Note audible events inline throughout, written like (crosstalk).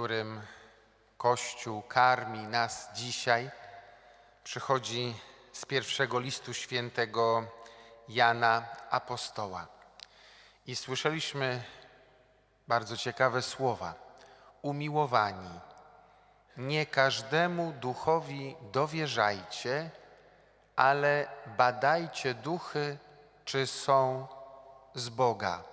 Którym Kościół karmi nas dzisiaj, przychodzi z pierwszego listu świętego Jana Apostoła. I słyszeliśmy bardzo ciekawe słowa. Umiłowani, nie każdemu duchowi dowierzajcie, ale badajcie duchy, czy są z Boga.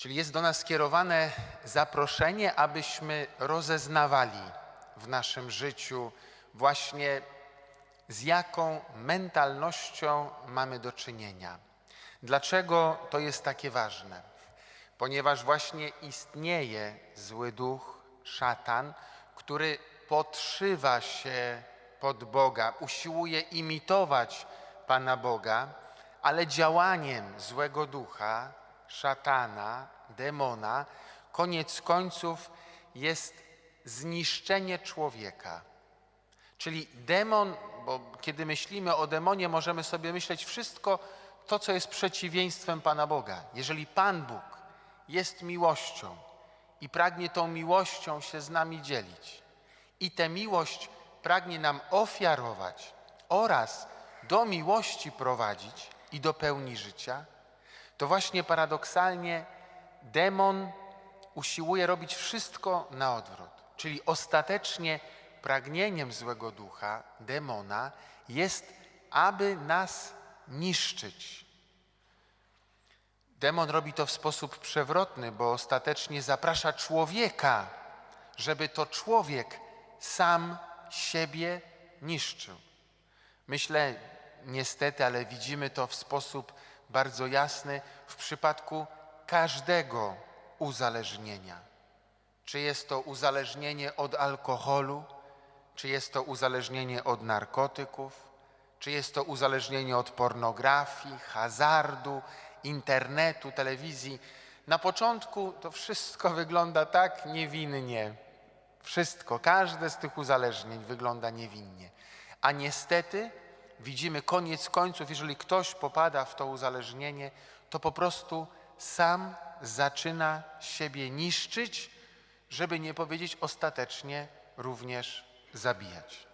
Czyli jest do nas skierowane zaproszenie, abyśmy rozeznawali w naszym życiu właśnie z jaką mentalnością mamy do czynienia. Dlaczego to jest takie ważne? Ponieważ właśnie istnieje zły duch, szatan, który podszywa się pod Boga, usiłuje imitować Pana Boga, ale działaniem złego ducha, szatana, demona, koniec końców jest zniszczenie człowieka. Czyli demon, bo kiedy myślimy o demonie, możemy sobie myśleć wszystko to, co jest przeciwieństwem Pana Boga. Jeżeli Pan Bóg jest miłością i pragnie tą miłością się z nami dzielić, i tę miłość pragnie nam ofiarować oraz do miłości prowadzić i do pełni życia, to właśnie paradoksalnie demon usiłuje robić wszystko na odwrót. Czyli ostatecznie pragnieniem złego ducha, demona, jest, aby nas niszczyć. Demon robi to w sposób przewrotny, bo ostatecznie zaprasza człowieka, żeby to człowiek sam siebie niszczył. Myślę, niestety, ale widzimy to w sposób bardzo jasny w przypadku każdego uzależnienia. Czy jest to uzależnienie od alkoholu, czy jest to uzależnienie od narkotyków, czy jest to uzależnienie od pornografii, hazardu, internetu, telewizji. Na początku to wszystko (laughs) wygląda tak niewinnie. Wszystko, każde z tych uzależnień wygląda niewinnie. A niestety widzimy koniec końców, jeżeli ktoś popada w to uzależnienie, to po prostu sam zaczyna siebie niszczyć, żeby nie powiedzieć ostatecznie również zabijać.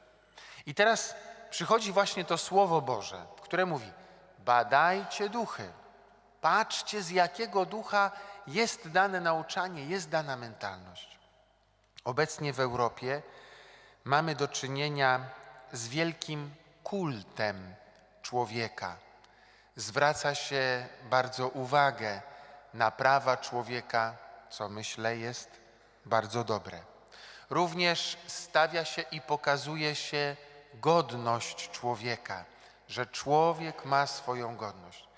I teraz przychodzi właśnie to Słowo Boże, które mówi: badajcie duchy, patrzcie z jakiego ducha jest dane nauczanie, jest dana mentalność. Obecnie w Europie mamy do czynienia z wielkim kultem człowieka. Zwraca się bardzo uwagę na prawa człowieka, co myślę jest bardzo dobre. Również stawia się i pokazuje się godność człowieka, że człowiek ma swoją godność.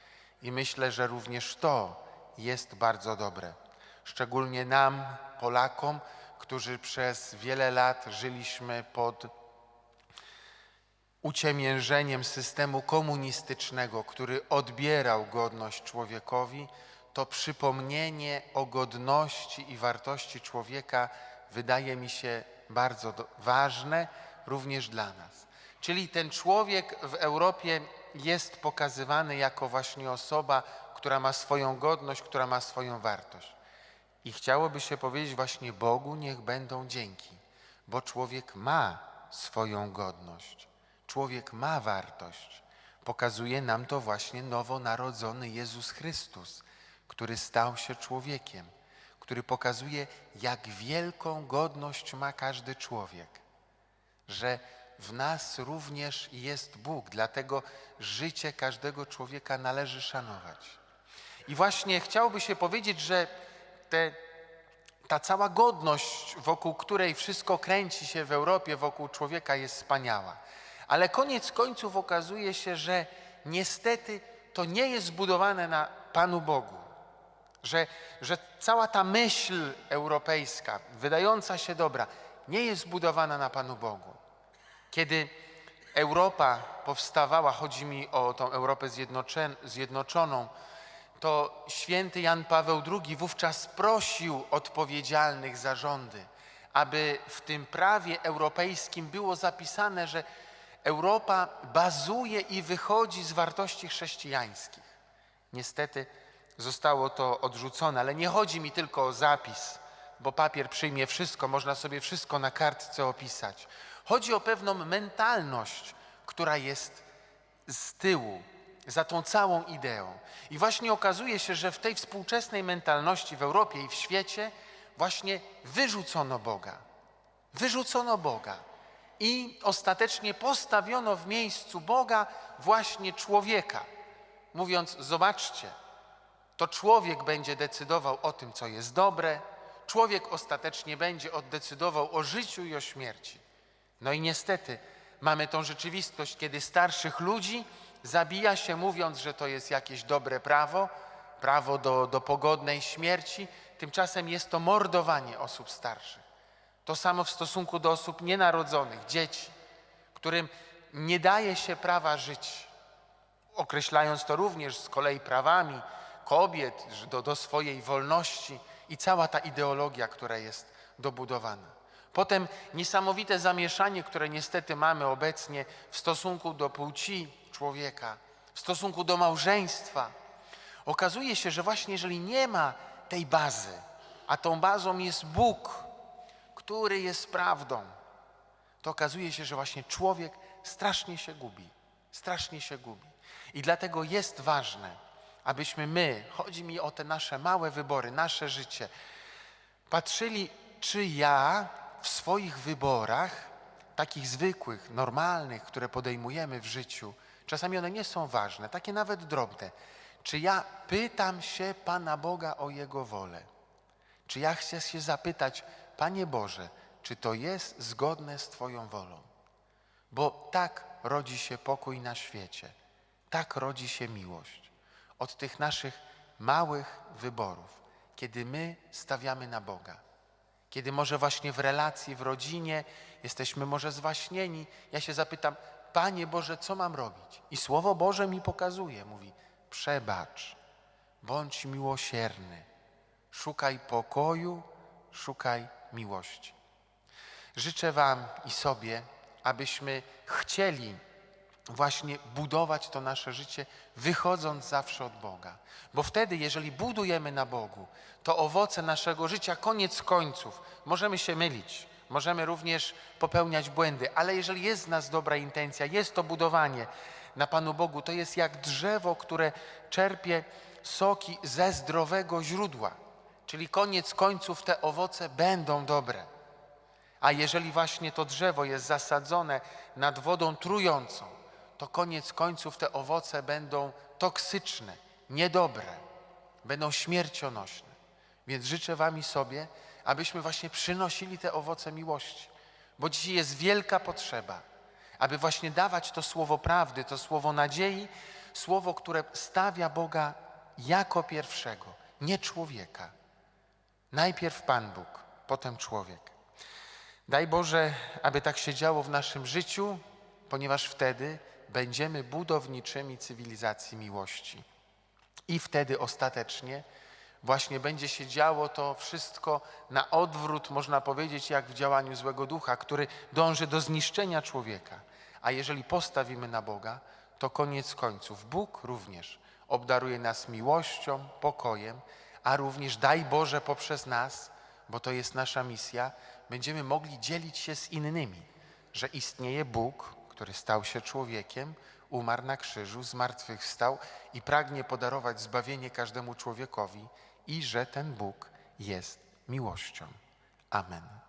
I myślę, że również to jest bardzo dobre. Szczególnie nam, Polakom, którzy przez wiele lat żyliśmy pod uciemiężeniem systemu komunistycznego, który odbierał godność człowiekowi, to przypomnienie o godności i wartości człowieka wydaje mi się bardzo ważne również dla nas. Czyli ten człowiek w Europie jest pokazywany jako właśnie osoba, która ma swoją godność, która ma swoją wartość. I chciałoby się powiedzieć właśnie Bogu niech będą dzięki, bo człowiek ma swoją godność, człowiek ma wartość. Pokazuje nam to właśnie nowonarodzony Jezus Chrystus, który stał się człowiekiem, który pokazuje, jak wielką godność ma każdy człowiek, że w nas również jest Bóg, dlatego życie każdego człowieka należy szanować. I właśnie chciałoby się powiedzieć, że te, ta cała godność, wokół której wszystko kręci się w Europie, wokół człowieka jest wspaniała. Ale koniec końców okazuje się, że niestety to nie jest zbudowane na Panu Bogu. Że, że cała ta myśl europejska, wydająca się dobra, nie jest zbudowana na Panu Bogu. Kiedy Europa powstawała, chodzi mi o tą Europę zjednoczoną, to święty Jan Paweł II wówczas prosił odpowiedzialnych za rządy, aby w tym prawie europejskim było zapisane, że Europa bazuje i wychodzi z wartości chrześcijańskich. Niestety zostało to odrzucone, ale nie chodzi mi tylko o zapis, bo papier przyjmie wszystko, można sobie wszystko na kartce opisać. Chodzi o pewną mentalność, która jest z tyłu, za tą całą ideą. I właśnie okazuje się, że w tej współczesnej mentalności w Europie i w świecie właśnie wyrzucono Boga. Wyrzucono Boga. I ostatecznie postawiono w miejscu Boga właśnie człowieka, mówiąc: Zobaczcie, to człowiek będzie decydował o tym, co jest dobre, człowiek ostatecznie będzie oddecydował o życiu i o śmierci. No i niestety mamy tą rzeczywistość, kiedy starszych ludzi zabija się, mówiąc, że to jest jakieś dobre prawo, prawo do, do pogodnej śmierci, tymczasem jest to mordowanie osób starszych. To samo w stosunku do osób nienarodzonych, dzieci, którym nie daje się prawa żyć, określając to również z kolei prawami kobiet do, do swojej wolności i cała ta ideologia, która jest dobudowana. Potem niesamowite zamieszanie, które niestety mamy obecnie w stosunku do płci człowieka, w stosunku do małżeństwa. Okazuje się, że właśnie jeżeli nie ma tej bazy, a tą bazą jest Bóg, który jest prawdą, to okazuje się, że właśnie człowiek strasznie się gubi. Strasznie się gubi. I dlatego jest ważne, abyśmy my, chodzi mi o te nasze małe wybory, nasze życie, patrzyli, czy ja w swoich wyborach, takich zwykłych, normalnych, które podejmujemy w życiu, czasami one nie są ważne, takie nawet drobne, czy ja pytam się Pana Boga o Jego wolę? Czy ja chcę się zapytać, Panie Boże, czy to jest zgodne z Twoją wolą? Bo tak rodzi się pokój na świecie, tak rodzi się miłość. Od tych naszych małych wyborów, kiedy my stawiamy na Boga. Kiedy może właśnie w relacji, w rodzinie jesteśmy może zwaśnieni, ja się zapytam, Panie Boże, co mam robić? I Słowo Boże mi pokazuje, mówi, przebacz, bądź miłosierny, szukaj pokoju, szukaj miłości. Życzę Wam i sobie, abyśmy chcieli właśnie budować to nasze życie, wychodząc zawsze od Boga. Bo wtedy, jeżeli budujemy na Bogu, to owoce naszego życia, koniec końców, możemy się mylić, możemy również popełniać błędy, ale jeżeli jest w nas dobra intencja, jest to budowanie na Panu Bogu, to jest jak drzewo, które czerpie soki ze zdrowego źródła. Czyli koniec końców te owoce będą dobre. A jeżeli właśnie to drzewo jest zasadzone nad wodą trującą, to koniec końców te owoce będą toksyczne, niedobre, będą śmiercionośne. Więc życzę Wam i sobie, abyśmy właśnie przynosili te owoce miłości, bo dzisiaj jest wielka potrzeba, aby właśnie dawać to słowo prawdy, to słowo nadziei, słowo, które stawia Boga jako pierwszego, nie człowieka. Najpierw Pan Bóg, potem człowiek. Daj Boże, aby tak się działo w naszym życiu, ponieważ wtedy będziemy budowniczymi cywilizacji miłości. I wtedy ostatecznie właśnie będzie się działo to wszystko na odwrót, można powiedzieć, jak w działaniu złego ducha, który dąży do zniszczenia człowieka. A jeżeli postawimy na Boga, to koniec końców Bóg również obdaruje nas miłością, pokojem, a również daj Boże poprzez nas, bo to jest nasza misja, będziemy mogli dzielić się z innymi, że istnieje Bóg, który stał się człowiekiem, umarł na krzyżu, zmartwychwstał i pragnie podarować zbawienie każdemu człowiekowi i że ten Bóg jest miłością. Amen.